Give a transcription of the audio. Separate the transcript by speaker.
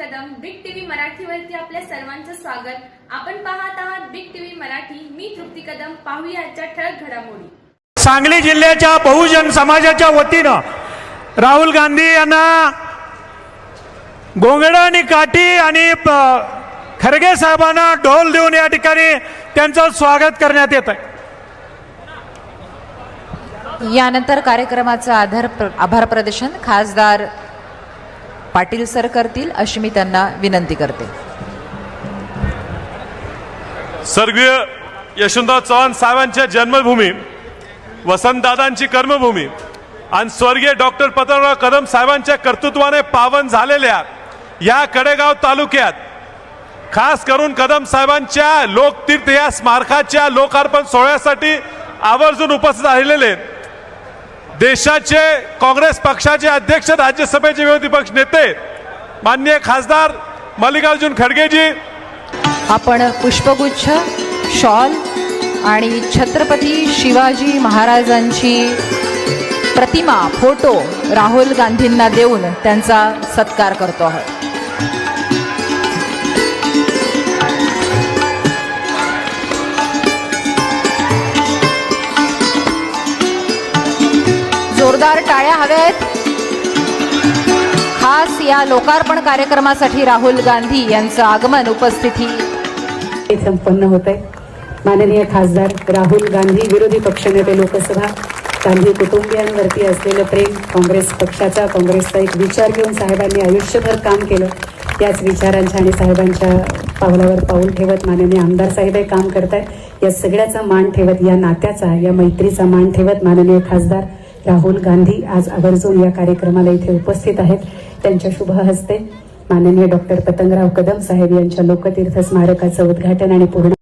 Speaker 1: मराठीवरती आपल्या सर्वांचं स्वागत. आपण पाहत आहात बिग टीव्ही मराठी. मी तृप्ती कदम. पाहूया आजच्या ठळक घडामोडी.
Speaker 2: सांगली जिल्ह्याच्या बहुजन समाजाच्या वतीनं राहुल गांधी यांना गोंगड आणि काठी आणि खरगे साहेबांना ढोल देऊन या ठिकाणी त्यांचं स्वागत करण्यात येत आहे
Speaker 3: यानंतर कार्यक्रमाचं आधार प्र- आभार प्रदर्शन. खासदार पाटील सर करतील अशी मी त्यांना विनंती करते.
Speaker 4: स्वर्गीय यशवंतराव चव्हाण साहेबांच्या जन्मभूमी वसंतदादांची कर्मभूमी आणि स्वर्गीय डॉक्टर पतंगराव कदम साहेबांच्या कर्तृत्वाने पावन झालेल्या या कडेगाव तालुक्यात खास करून कदम साहेबांच्या लोकतीर्थ या स्मारकाच्या लोकार्पण सोहळ्यासाठी आवर्जून उपस्थित राहिलेले देशाचे काँग्रेस पक्षाचे अध्यक्ष राज्यसभेचे विरोधी पक्ष नेते माननीय खासदार मल्लिकार्जुन खडगेजी.
Speaker 3: आपण पुष्पगुच्छ शॉल आणि छत्रपती शिवाजी महाराजांची प्रतिमा फोटो राहुल गांधींना देऊन त्यांचा सत्कार करतो आहोत. जोरदार टाळ्या हव्यात. खास या लोकार्पण कार्यक्रमासाठी राहुल गांधी यांचं आगमन उपस्थिती.
Speaker 5: हे संपन्न होत आहे माननीय खासदार राहुल गांधी विरोधी पक्षनेते लोकसभा गांधी कुटुंबियांवरती असलेलं प्रेम काँग्रेस पक्षाचा काँग्रेसचा एक विचार घेऊन साहेबांनी आयुष्यभर काम केलं. याच विचारांच्या आणि साहेबांच्या पावलावर पाऊल ठेवत माननीय आमदार साहेब हे काम करतायत. या सगळ्याचा मान ठेवत या नात्याचा या मैत्रीचा मान ठेवत माननीय खासदार राहुल गांधी आज आवर्जून या कार्यक्रमाला इथे उपस्थित आहेत. त्यांच्या शुभ हस्ते माननीय डॉक्टर पतंगराव कदम साहेब यांच्या लोकतीर्थ स्मारकाचं उद्घाटन आणि पूर्ण